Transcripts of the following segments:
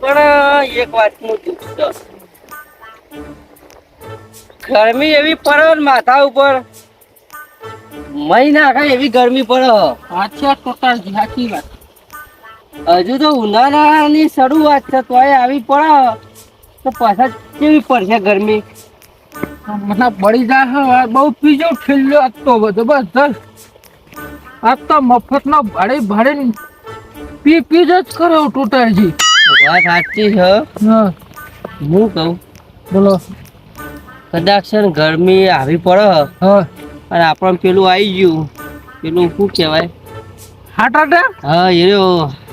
પણ એક વાતનું દુઃખ છે. ગરમી એવી પડે માથા ઉપર. મહિના નાખે એવી ગરમી પડે. સાચી ટોટલ સાચી વાત. હજુ તો ઉનાળાની શરૂઆત છે તો આવી પડે. તો પાછા કેવી પડશે ગરમી? મતલબ બળી જાય બહુ પીજો ઠેલ્યો આજ તો બસ આ તો મફતનો ભાડે ભાડે પી પી જ કરો ટોટાજી વાત સાચી છે. હા. હું કહું? બોલો. કદાચ છે ને ગરમી આવી પડે હા. અને આપણને પેલું આવી ગયું. પેલું શું કહેવાય? હાર્ટ અટેક હા એ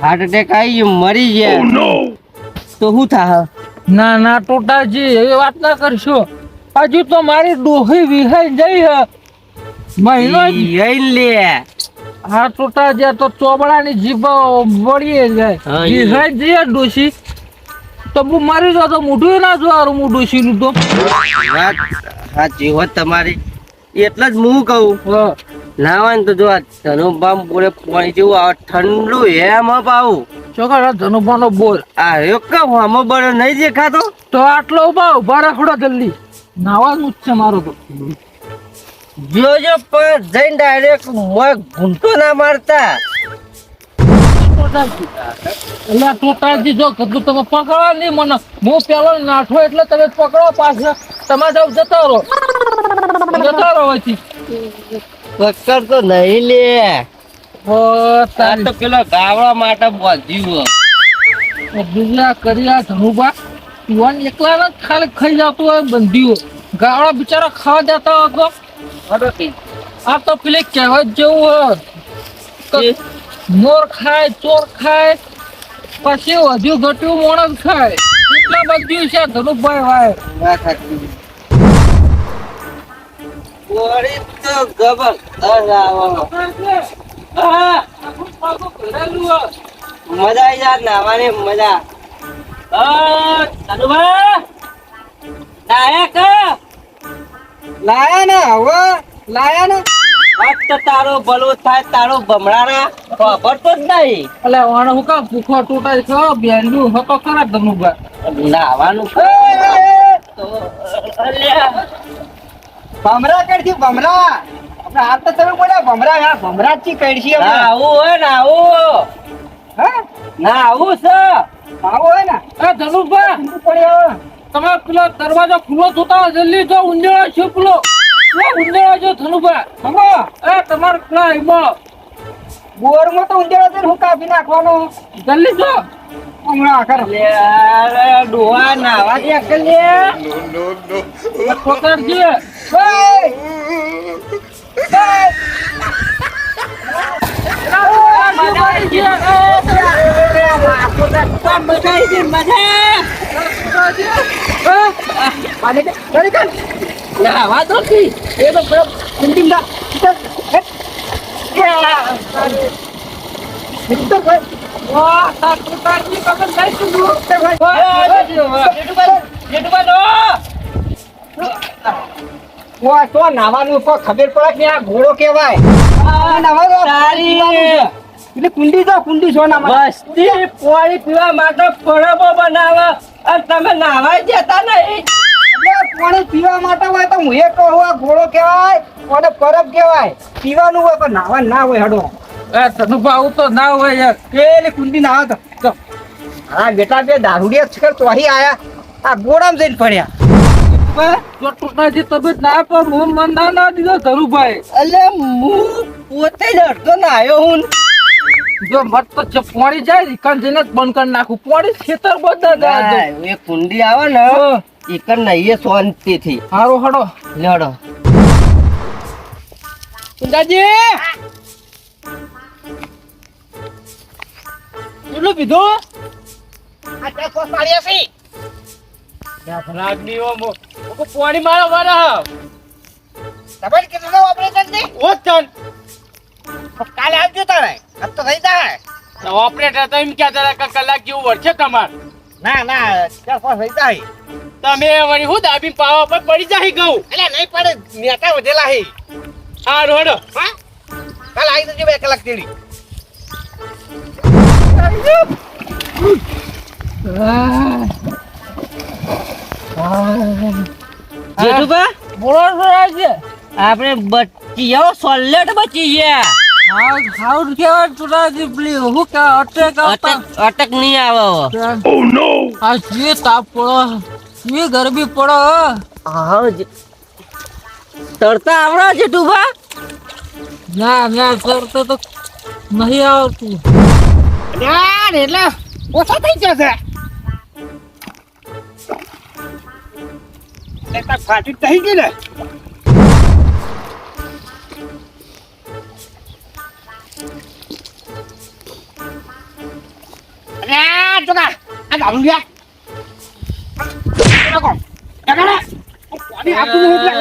હાર્ટ અટેક આવી ગયું મરી ગયા. તો શું થા ના ના ટોટાજી એ વાત ના કરશો. હજુ તો મારી ડોહી વિહાઈ જઈ હ. મહિનો જઈ લે. હા ટોટાજી તો ચોબડાની જીભ વળીએ જાય. વિહાઈ જઈએ ડોશી તો હું મારી જો તો મોઢું ના જોવાનું હું ડોશીનું તો. હા હોત તમારી. એટલે જ હું કહું. હા. નાવાય તો જો આ ધનુભામ પૂરે પાણી જેવું આવે ઠંડુ એમ અપ આવું ધનુભા નો બોલ? આ રહ્યો કે હમો બળો નહીં દેખાતો? તો આટલો ઊભા ઊભા રાખડો જલ્દી. નાવાનું જ છે મારો તો. જોજો પણ જઈને ડાયરેક્ટ મોય ઘૂંટો ના મારતા. એટલે ટોટાજી જો કીધું તમે પકડો નહીં મને. હું પેલો નાઠો એટલે તમે પકડો પાછળ તમે જાવ જતા રહો. જતા રહો અહીંથી. પકડ તો નહીં લે. તો પેલો ગાવડા માટે બાંધ્યું બીજા કર્યા ધનુભા. યુવાન એકલા જ ખાલી ખાઈ જતો હોય ગાવડા બિચારા ખાવા જતા હતો આ તો પેલી કહેવત જેવું હોય. મોર ખાય ચોર ખાય પછી વધુ ઘટ્યું મોણસ ખાય. એટલા બધું છે ધનુભાઈ તો જબરદસ્ત મજા આવી જાય નાવાની મજા. લાયા ને હવે? લાયા ને? વાત તો તારો ભલો થાય તારો ભમરાના ખબર તો જ નહીં. એટલે વાણ હું કા ભૂખો ટૂટાય છો? હતો ખરા ધનુભાઈ નાવાનું ભમરા કરતી ભમરા આપણે તો તમે બોલ્યા ભમરા હા ભમરા જ કરશી આવું હોય ને આવું. હા? ના આવું છે. આવું હે ને. તમે પેલો દરવાજો ખુલ્લો જોતા જલ્દી જો ઉંદેડા છે પેલો. ઉંદેડા છે ધનુભાઈ હમો, એ તમારે પેલા હિમો બોરમાં તો ઊંધેડા છે ને હું કાપી નાખવાનો. જલ્દી જો. હમણાં આખર લે અરે ડોહા નાવા દે કે લે. દો કી એ તો નાવાનું ખબર પડે કે આ ઘોડો કેવાય નાવાનું એટલે કુંડી તો કુંડી સોના ના વસ્તી પાણી પીવા માટે પરબો બનાવે. અને તમે નાવા જતા નહીં. પાણી પીવા માટે હોય તો હું એ કહું આ ઘોડો કહેવાય અને પરબ કહેવાય. પીવાનું હોય પણ નાવા ના હોય હડો. એ ધનુભા ભાવ તો ના હોય યાર. પેલી કુંડી ના તો હા બેટા બે દારૂડિયા છે તો અહીં આયા. આ ગોળામ જઈને પડ્યા જો તબિયત ના પણ હું મન ના ના દીધો ધરુભાઈ. એટલે હું પોતે જ અડધો નાયો હું. જો મત તો જે પોણી જાય ને જઈને બંધ કરી નાખું. પોણી ખેતર બધા જાય એ કુંડી આવે ને એ કર નહીએ શાંતિથી. હારો હડો લડો. કુંડાજી કેટલું પીધું? આ ત્યાં કોસ પાડ્યા છે. પોણી મારો કીધું ઓપરેશનથી? ઓ ચન કાલે આવજો તારે. આમ તો થઈ જાય. ઓપરેટર તો એમ કહેતા હતા કલાક જેવું વળશે તમાર. ના ના ચાર પાંચ થઈ જાય. તમે વળી હું દાબી પાવા પર પડી જાય ગઉં એટલે નહીં પડે નેતા વધેલા હે. હા રોડ હા? કાલ આવી જજો બે કલાક તેડી જેઠુભા? બોલો છે? આપણે બચી જાઓ સોલેટ બચી ગયા. અટેક આવતા અટક અટક નહીં આવે આ જે તાપ પડો જે ગરમી પડો હા. તરતા છે જેઠુભા ના ના તરતો તો નહીં આવતું. યાર એટલે ઓછા થઈ જશે ફાટી થઈ ગઈ ને? અરે જોકા આ ગાળું લ્યા જોકો જગા પાણી આપું એટલે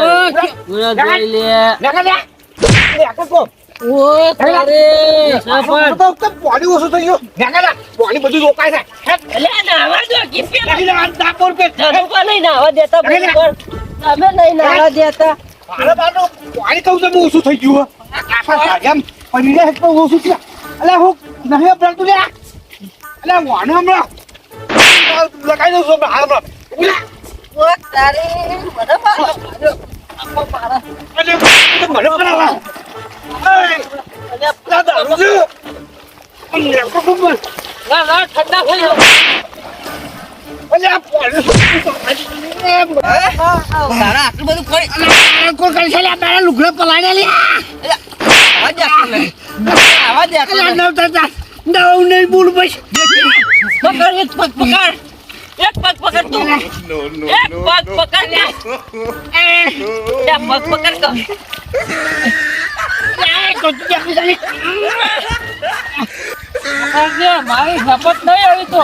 પૂરા જોઈ લે જગા લ્યા એ આકર કો ઓ તારે સરપંચ તો તો પાણી ઓછું થઈ ગયું જગા લ્યા પાણી બધું રોકાય છે હેટ એટલે નાવા દો કે જગી લ્યા આ ડાકોર પે જેઠુભા નહીં નાવા દેતા અરે બરોબર તમે નહીં નાવા દેતા મારે બારનું પાણી કહું તો બહુ ઓછું થઈ ગયું હો. આખા સાડિયામ પડી રહે તો ઓછું થયા. અલા હું નહીં અપડાતું લ્યા. અલા વાનો હમણાં. લગાઈ દઉં છું? હમણાં, લુગડા પલાળ્યા લ્યા. આવા દે આટલું. નહીં. આવા દે અલા, નહીં. બોલ બસ. પકડ એક પગ પકડ. એક પગ પકડ તું. એક પગ પકડ લે. એક પગ પકડ તો. એ, જામી જામી. આજે મારી શપથ નહીં આવી તો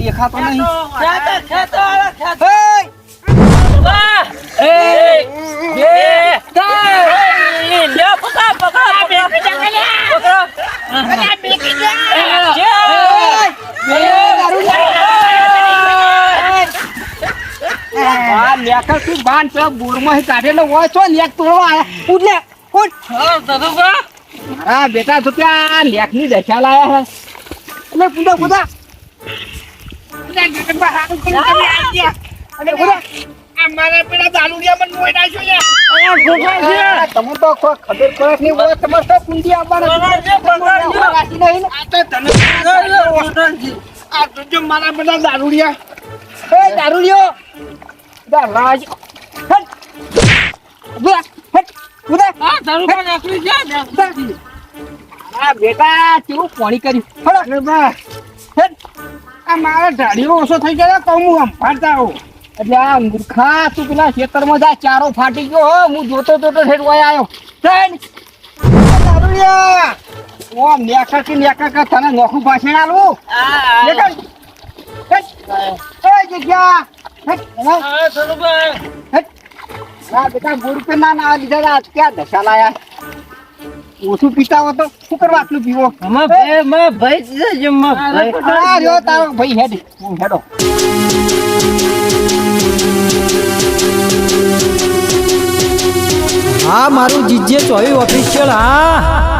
દેખાતો નહીં ખેતો ખેતો ખેતો હે વાહ એક બે ત્રણ લે પકડ પકડ પકડ આ લેખર તું બાન પે બોરમાં કાઢેલો હોય તો ઉડ લે ઉડ હા બેટા તો ત્યાં લેક દશા લાયા હે. એટલે આ મારા પેલા દારૂડિયા મને મોઈ નાખ્યો તમે તો ખબર તમારે તો કુંડી આવવાના મારા પેલા દારૂડિયા. દારૂડિયો દા રાજ હટ. ઊભા. હટ. ઊભા આ બેટા કેવું પાણી કર્યું? હળો. બા. હેટ. આ મારા ઢાળીઓ ઓછો થઈ ગયો તો હું સંભાળતા આવું. એટલે આ મૂર્ખા તું પેલા ખેતરમાં જા ચારો ફાટી ગયો હો. હું જોતો જોતો ઠેઠ વાય આવ્યો. ટ્રેન દારૂડિયા. ઓ નેકા કે નેકા કે તને નોખું ભાષણ આલવું જગ્યા. બેટા ગુરુ કે ના ના લીધા આ ક્યાં દશા લાયા? ઓછું પીતા હો તો શું કરવા આટલું પીવો? આ તારો ભાઈ હેડ. હેડો. હા મારું જીજે ચોવી ઓફિશિયલ હા.